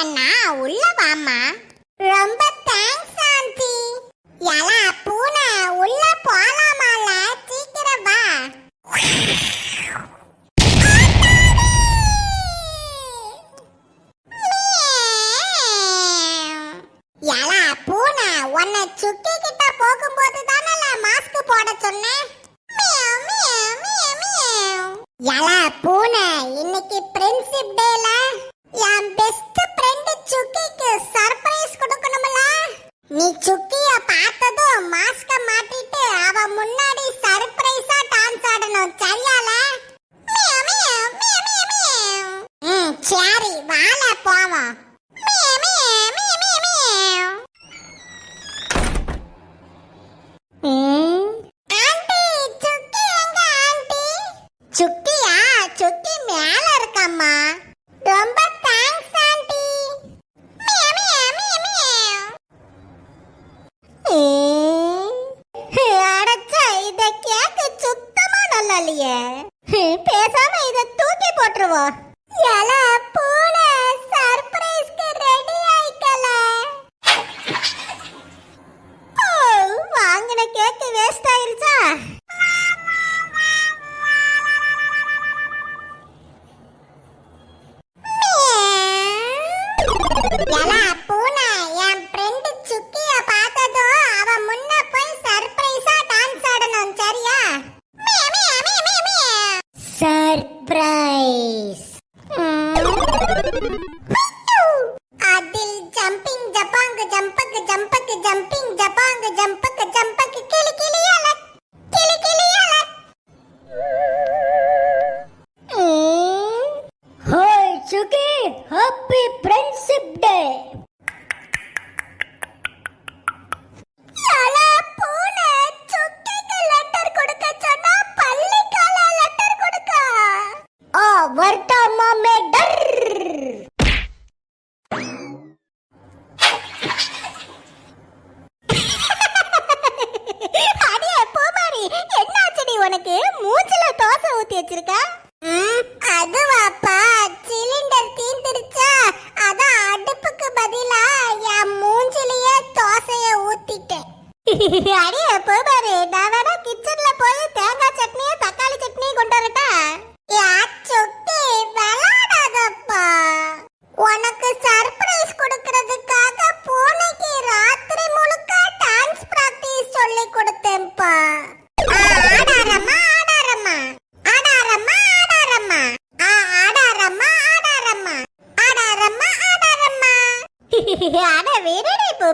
கண்ணா உள்ள வாமா ரொம்ப தேங்க்ஸ் ஆண்டி. எலா பூனை உள்ள போலாமால? சீக்கிரம் வா. எலா பூனை உன்னை சுத்தி கிட்ட போகும்போது தானே மாஸ்க் போட சொன்னேன்? எலா பூனை இன்னைக்கு பிரின்சிப் டேல பரவாயில்லையே பேசாம இத தூக்கி போட்டுருவோம். ஏல பூன சர்ப்ரைஸ்க்கு ரெடி ஆயிக்கல. வாங்கின கேக் வேஸ்ட் ஆயிருச்சா? today. Happy Friendship Day!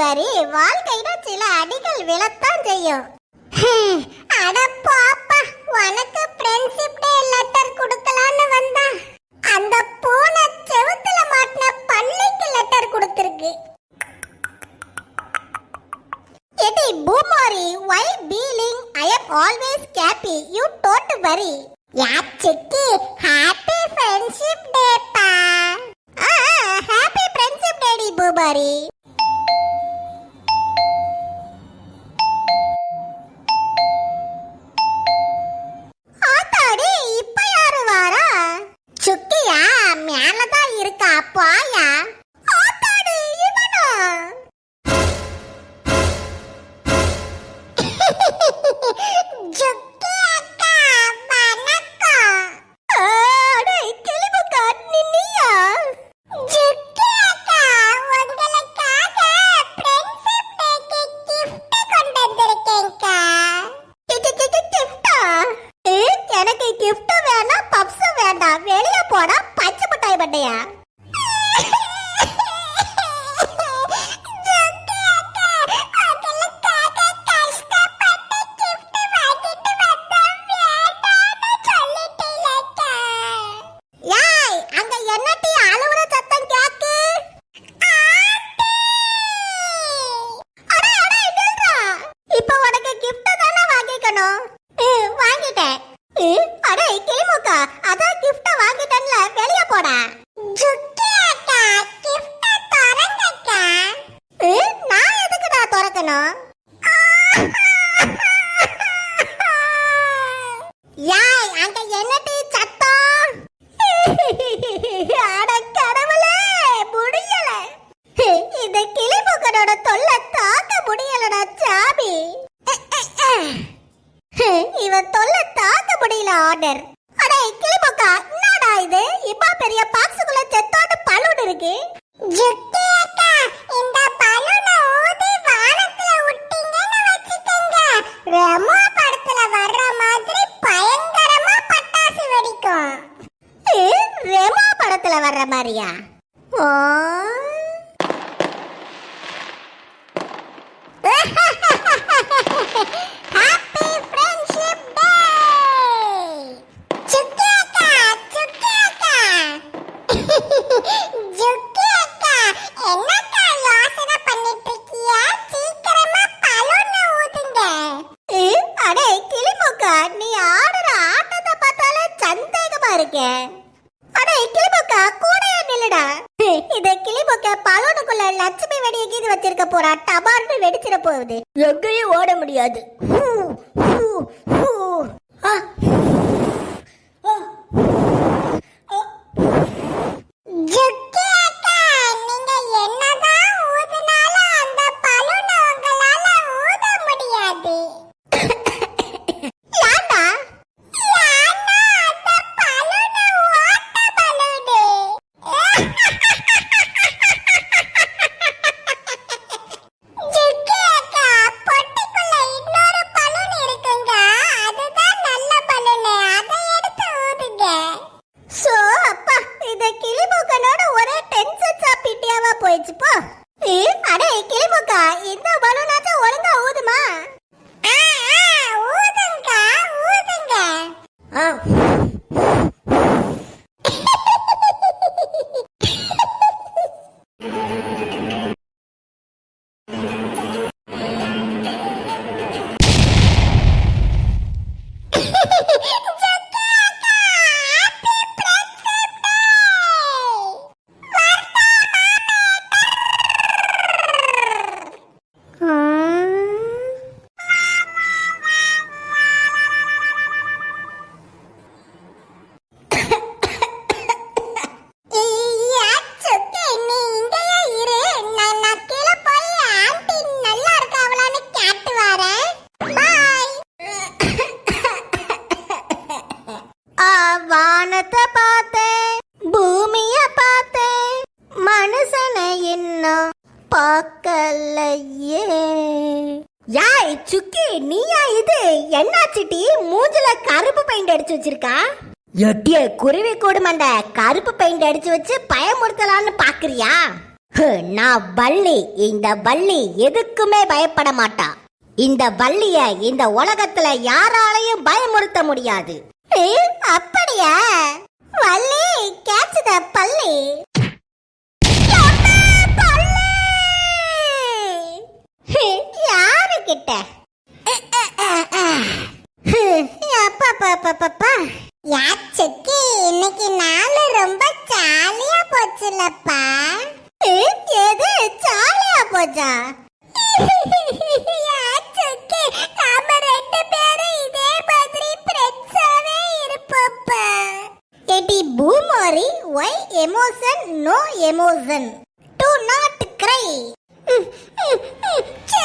பாரு வாழ்க்கையில சில அடிகள் விழத்தான் செய்யும். அட பாப்பா உனக்கு ஃப்ரெண்ட்ஷிப் டே லெட்டர் கொடுக்கலான்னு வந்தா அந்த பூனை செவுத்துல மாட்டின பள்ளிக்கு லெட்டர் கொடுத்துருக்கு. Eddy Poomari why feeling I am always happy you don't worry ya சிக்கி ஹாப்பி ஃப்ரெண்ட்ஷிப் டே பா. ஹாப்பி ஃப்ரெண்ட்ஷிப் டேடி பூமாரி போனா பச்சை பட்டாய் பட்டையா ஆர்டர் அடே கிளிமொக்கா என்னடா இது? இம்மா பெரிய பாக்ஸுக்குள்ள செத்தோட பலூன் இருக்கு. ஜுட்டி அக்கா இந்த பலூனை ஊதி வானத்துல விட்டீங்கன்னு வச்சுக்கோங்க. ரெமோ படத்துல வர்ற மாதிரி பயங்கரமா பட்டாசு வெடிக்கும். ரெமோ படத்துல வர்ற மாதிரியா? ஓ. வச்சிருக்க போறா டபார்னு வெடிச்சிட போகுது. எங்கேயும் ஓட முடியாது. போடும் அந்த கருப்பு பெயிண்ட் அடிச்சு வச்சு பயமுறுத்தலான்னு பாக்குறியா நான் வள்ளி இந்த வள்ளி எதுக்குமே பயப்பட மாட்டா இந்த வள்ளிய இந்த உலகத்துல யாராலையும் பயமுறுத்த முடியாது அப்படியா வள்ளி கேட்சுத பள்ளி யாரு கிட்ட பாப்பா யார் ச்சே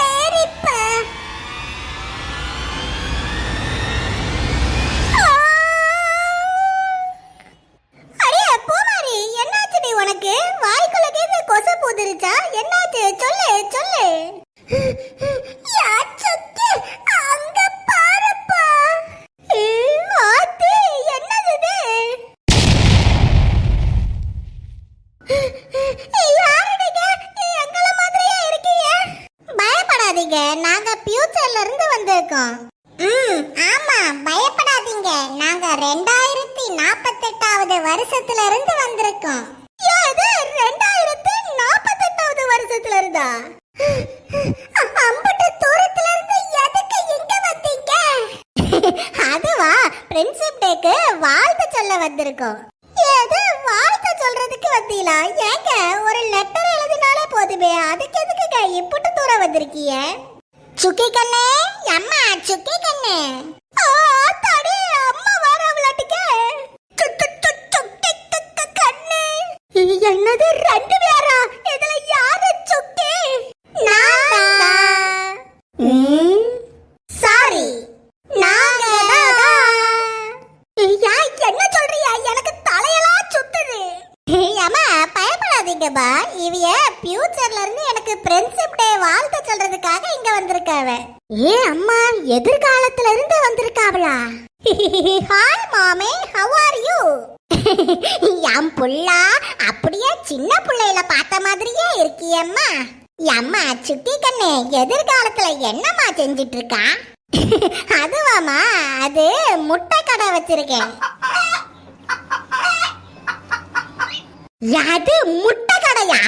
அம்பட்டு தூரத்துல இருந்து எதுக்கு இங்க வந்தீங்க? அதுவா ஃப்ரெண்ட்ஷிப் டேக்கு வாழ்த்து சொல்ல வந்திருக்கோம். ஏதோ வாழ்த்து சொல்றதுக்கு வந்தீங்களா ஏங்க ஒரு லெட்டர் எழுதினாலே போதுமே அதுக்கு எதுக்குங்க இப்பட்டு தூரம் வந்திருக்கீங்க? சுக்கி கண்ணே அம்மா சுக்கி கண்ணே. ஆ தடி அம்மா வரவளாட்டுக்க என்னது ரெண்டு இங்க ஏ அம்மா எதிர்காலத்துல இருந்து வந்திருக்காவளா? ஹாய் மாமே ஹவ் ஆர் யூ என் புள்ளா அப்படியே சின்ன புள்ளையில பார்த்த மாதிரியே இருக்கியம்மா. அம்மா சுட்டி கண்ணு எதிர்காலத்துல என்னம்மா செஞ்சிட்டு இருக்கா அதுவாமா அது முட்டை கடை வச்சிருக்கேன். அது முட்டை கடையா?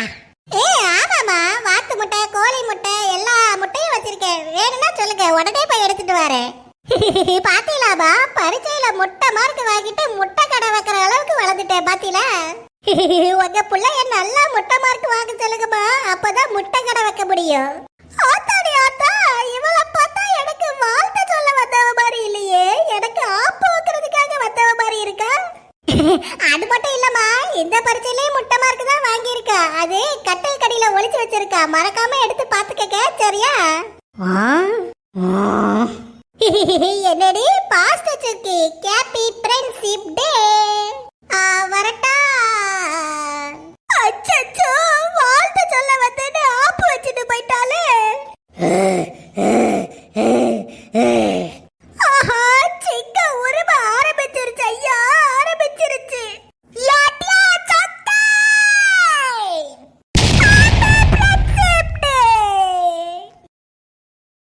ஏ ஆமாமா வாத்து முட்டை கோழி முட்டை எல்லா முட்டையும் வச்சிருக்கேன். வேணும்னா சொல்லுங்க உடனே போய் எடுத்துட்டு வரேன். பாத்தீங்களாபா பரீட்சையில முட்டை மார்க் வாங்கிட்டு முட்டை கடை வைக்கிற அளவுக்கு வளர்ந்துட்டேன் பாத்தீங்களா? உங்க பிள்ளைய நல்லா முட்டை மார்க் வாங்க சொல்லுங்கம்மா. அப்பதான் முட்டை கடை வைக்க முடியும். ஆத்தாடி ஆத்தா வச்சிருக்கா மறக்காம எடுத்து பாத்துக்கங்க சரியா? என்னடி?